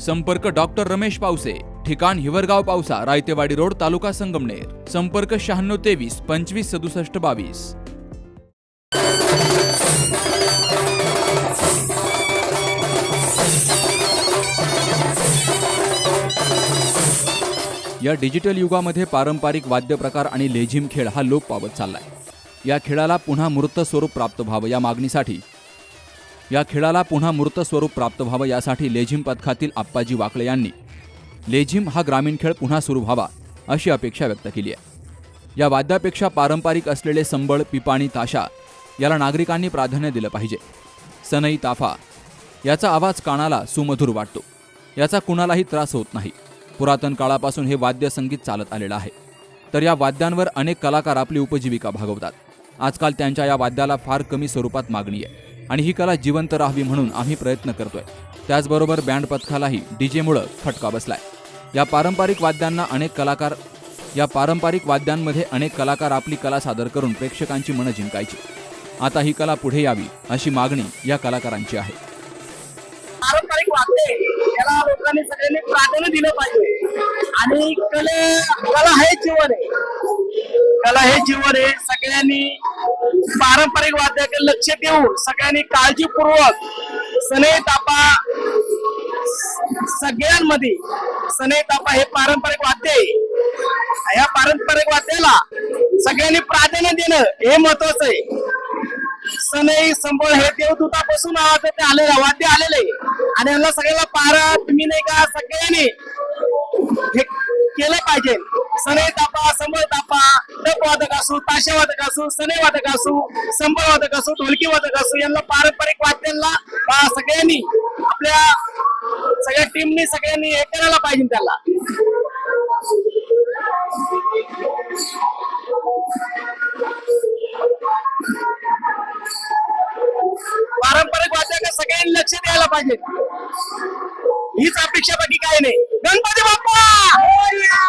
संपर्क डॉक्टर रमेश पावसे ठिकाण हिवरगाव पावसा रायतेवाडी रोड तालुका संगमनेर. संपर्क शहाण्णव तेवीस पंचवीस सदुसष्ट बावीस. या डिजिटल युगामध्ये पारंपरिक वाद्यप्रकार आणि लेझिम खेळ हा लोप पावत चाललाय. या खेळाला पुन्हा मूर्त स्वरूप प्राप्त व्हावं या मागणीसाठी या खेळाला पुन्हा मूर्त स्वरूप प्राप्त व्हावं यासाठी लेझिम पथकातील आप्पाजी वाकळे यांनी लेझिम हा ग्रामीण खेळ पुन्हा सुरू व्हावा अशी अपेक्षा व्यक्त केली आहे. या वाद्यापेक्षा पारंपरिक असलेले संबळ पिपाणी ताशा याला नागरिकांनी प्राधान्य दिलं पाहिजे. सनई ताफा याचा आवाज कानाला सुमधुर वाटतो. याचा कुणालाही त्रास होत नाही. पुरातन काळापासून हे वाद्य संगीत चालत आलेलं आहे. तर या वाद्यांवर अनेक कलाकार आपली उपजीविका भागवतात. आजकाल त्यांच्या या वाद्याला फार कमी स्वरूपात मागणी आहे. आणि ही कला जिवंत राहावी म्हणून आम्ही प्रयत्न करतोय. त्याचबरोबर बँड पथकालाही डीजेमुळं फटका बसलाय. या पारंपरिक वाद्यांना अनेक कलाकार या पारंपरिक वाद्यांमध्ये अनेक कलाकार आपली कला सादर करून प्रेक्षकांची मनं जिंकायची. आता ही कला पुढे यावी अशी मागणी या कलाकारांची आहे. पारंपरिक वाद्य याला लोकांनी सगळ्यांनी प्राधान्य दिलं पाहिजे. आणि कले कला हे जीवन आहे. कला हे जीवन आहे. सगळ्यांनी पारंपरिक वाद्याकडे लक्ष देऊन सगळ्यांनी काळजीपूर्वक सने तापा सगळ्यांमध्ये सने तापा हे पारंपरिक वाद्य आहे. या पारंपरिक वाद्याला सगळ्यांनी प्राधान्य देणं हे महत्वाचं आहे. सनई संबळ हे देवदूतापासून आलेलं वाद्य आलेलं आहे. आणि यांना सगळ्याला पारा तुम्ही नाही का सगळ्यांनी हे केलं पाहिजे. सने तापा संबळ तापा. टप वादक असू ताशा वादक असू सने वादक असू संबळ वादक असू ढोलकी वादक असू यांना पारंपरिक वाद्यांना सगळ्यांनी आपल्या सगळ्या टीमनी सगळ्यांनी हे करायला पाहिजे त्याला. पारंपरिक वाद्याकडे सगळ्यांनी लक्ष द्यायला पाहिजे. हीच अपेक्षा बाकी काही नाही. गणपती बाप्पा! हो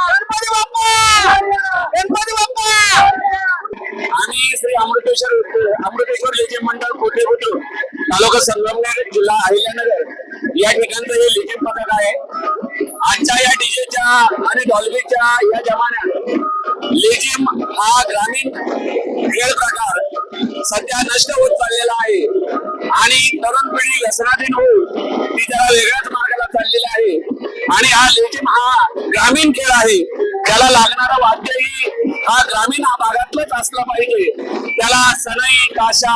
गणपती बाप्पा गणपती बाप्पा आणि श्री अमृतेश्वर अमृतेश्वर लेझिम मंडळ कोठे होतो तालुका संगमनेर जिल्हा अहिल्यानगर. या ठिकाणचं हे लेझिम पथक आहे. आजच्या या डीजेच्या आणि डॉल्बीच्या या जमान्यात लेझिम हा ग्रामीण खेळ प्रकार सध्या नष्ट होत चाललेला आहे. आणि तरुण पिढी व्यसनाधीन होऊन ती जरा वेगळ्याच मार्गाला चाललेली आहे. आणि हा लेझिम हा ग्रामीण खेळ आहे. त्याला लागणारा वाद्यही हा ग्रामीण हा भागातलंच असलं पाहिजे. त्याला सनई काशा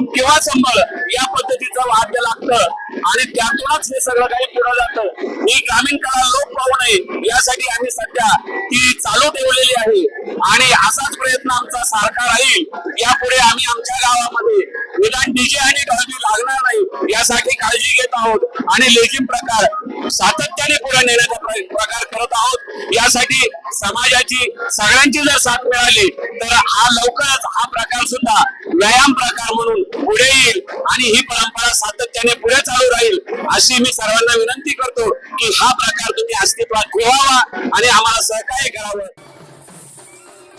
किंवा संबळ या पद्धतीचं वाद्य लागतं. आणि त्यातूनच हे सगळं काही पुढे जातं. ही ग्रामीण कला लोप पाहू नये. यासाठी आम्ही सध्या ती चालू ठेवलेली आहे. आणि असाच प्रयत्न आमचा सारखा राहील. यापुढे आम्ही आमच्या गावामध्ये निदान डीजे आणि डॉल्बी लागणार नाही. यासाठी काळजी घेत आहोत. आणि लेझिम प्रकार सातत्याने पुढे नेण्याचा प्रकार करत आहोत. यासाठी समाजाची सगळ्यांची जर साथ मिळाली तर हा लवकरच हा प्रकार सुद्धा व्यायाम प्रकार म्हणून पुढे येईल आणि ही परंपरा सातत्याने पुढे चालू राहील अशी मी सर्वांना विनंती करतो की हा प्रकार तुम्ही अस्तित्वात ठेवावा आणि आम्हाला सहकार्य करावं.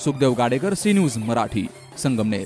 Sukhdev Gadekar C news Marathi Sangamner.